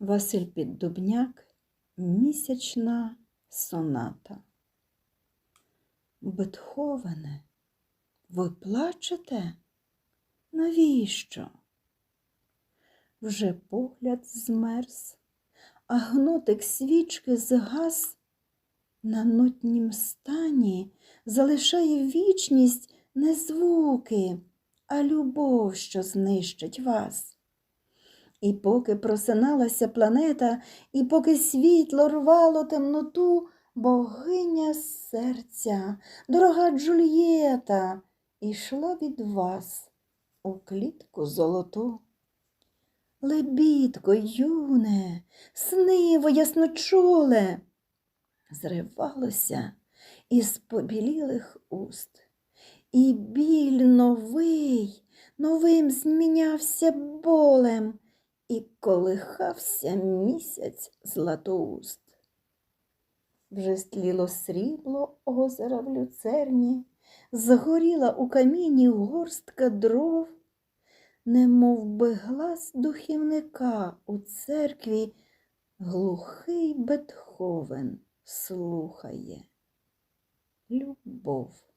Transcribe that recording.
Василь Піддубняк Місячна соната. Бетховене, ви плачете? Навіщо? Вже погляд змерз, а гнотик свічки згас. На нотнім стані залишає вічність не звуки, а любов, що знищить вас. І поки просиналася планета, і поки світло рвало темноту, богиня серця, дорога Джульєта, ішла від вас у клітку золоту. Лебідко, юне, сниво ясночоле, зривалося із побілілих уст. І біль новий, новим змінявся болем, і колихався місяць златоуст. Вже стліло срібло озера в люцерні, згоріла у каміні горстка дров, немов би глас духівника у церкві глухий Бетховен слухає. Любов.